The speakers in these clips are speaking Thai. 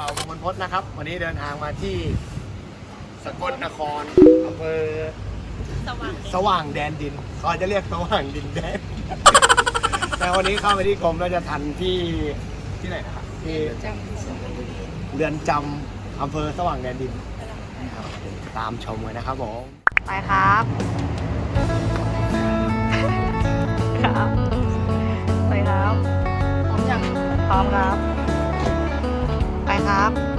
เรากมลพจน์นะครับ วันนี้เดินทางมาที่สกลนครอำเภอสว่างสว่างแดนดินเขาจะเรียกสว่างดินแดน แต่วันนี้เข้าไปที่กรมราชทัณฑ์ที่ที่ไหนนะครับที่เรือนจำอำเภอสว่างแดนดินนะครับตามชมเลยนะครับผมไปครับครับไปครับพร้อมยังพร้อมครับไป ครับ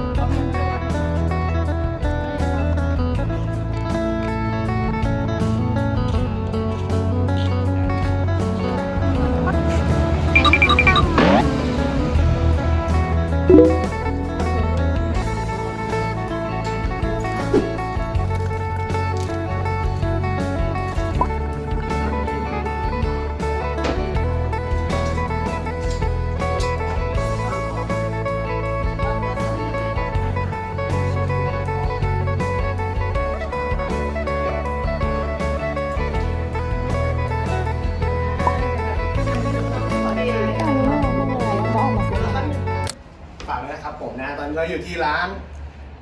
เราอยู่ที่ร้าน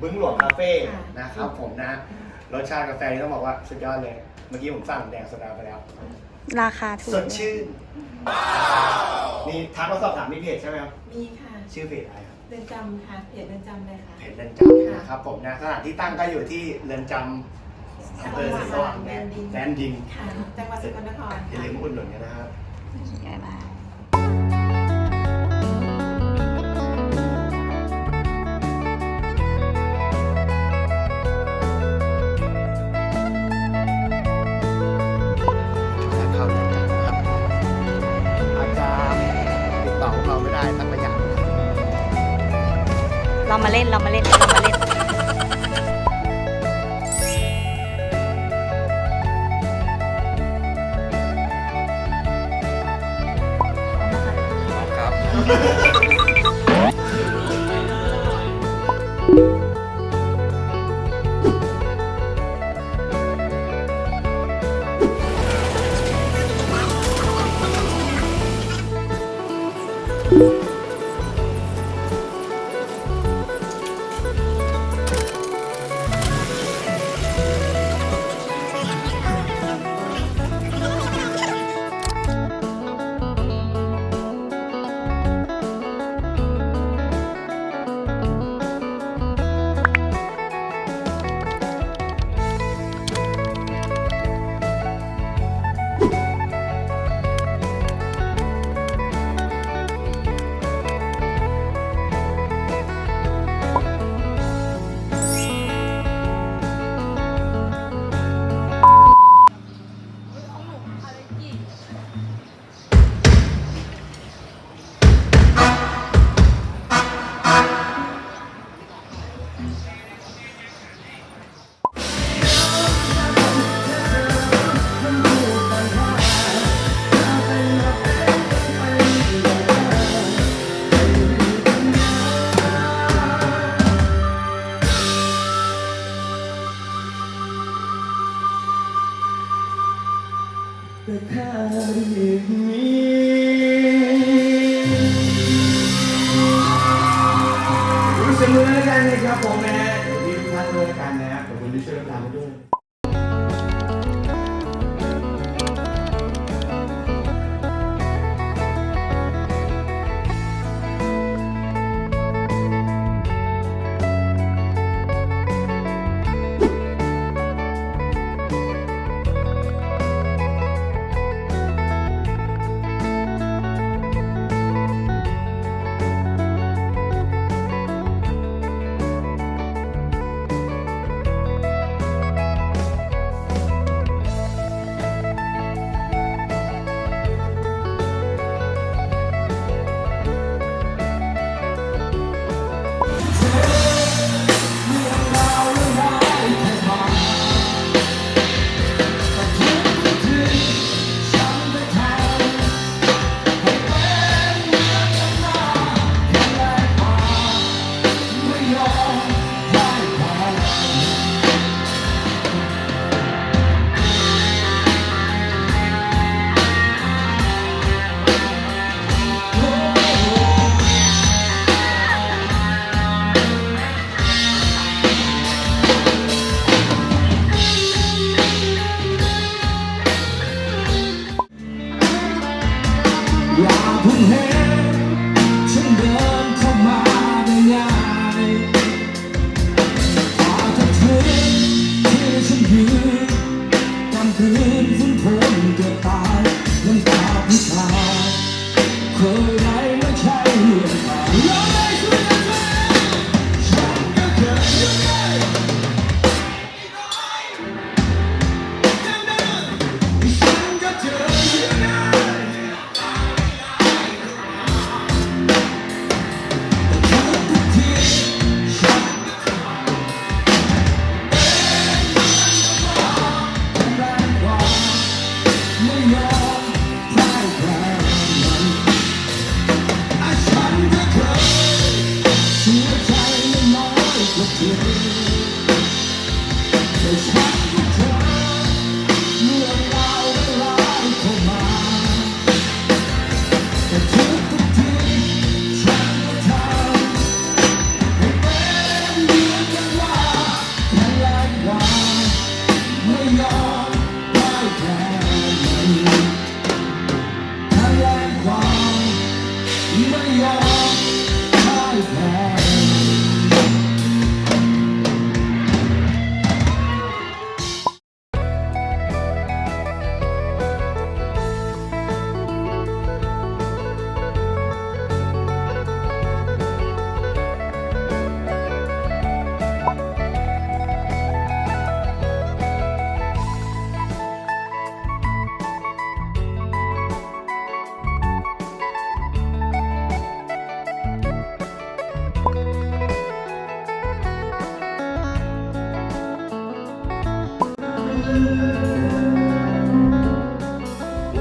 บึ้งหลวงคาเฟ่นะครับผมนะ รสชาติกาแฟนี่ต้องบอกว่าสุดยอดเลย เมื่อกี้ผมสั่งแดงโซดาไปแล้ว ราคาถูกสดชื่นนี่ทักมาสอบถามที่เพจใช่ไหมครับมีค่ะชื่อเพจอะไรครับเรือนจำค่ะเพจเรือนจำเลยค่ะเพจเรือนจำนะครับผมนะสถานที่ตั้งก็อยู่ที่เรือนจำอำเภอสว่างแดนแดนดินค่ะจังหวัดสกลนครอย่าค่ะลืมอุดหนุนกันนะครับ ได้สักระยะ เรามาเล่นเรามาเล่นเรามาเล่น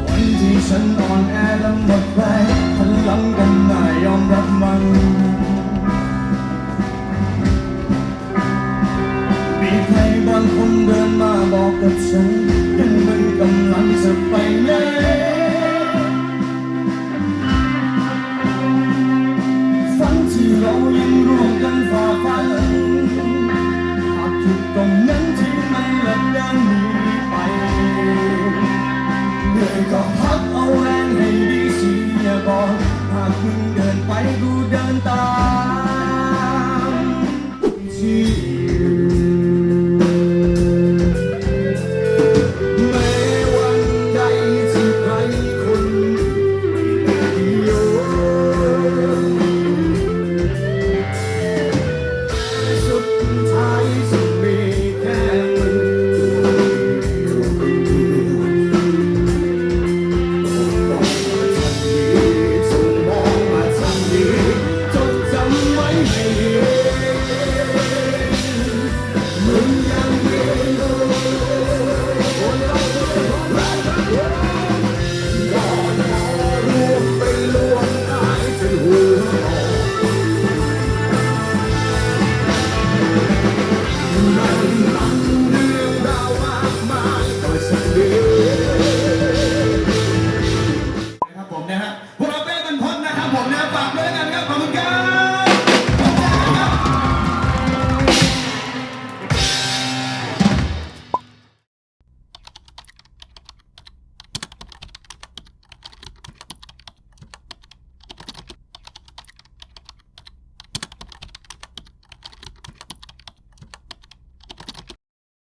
วันที่ฉันอ่อนแอและหมดแรพลังกันได้ยอมรับมันมีใครบางคนเดินมาบอกกับฉันยังมันกำลังจะไป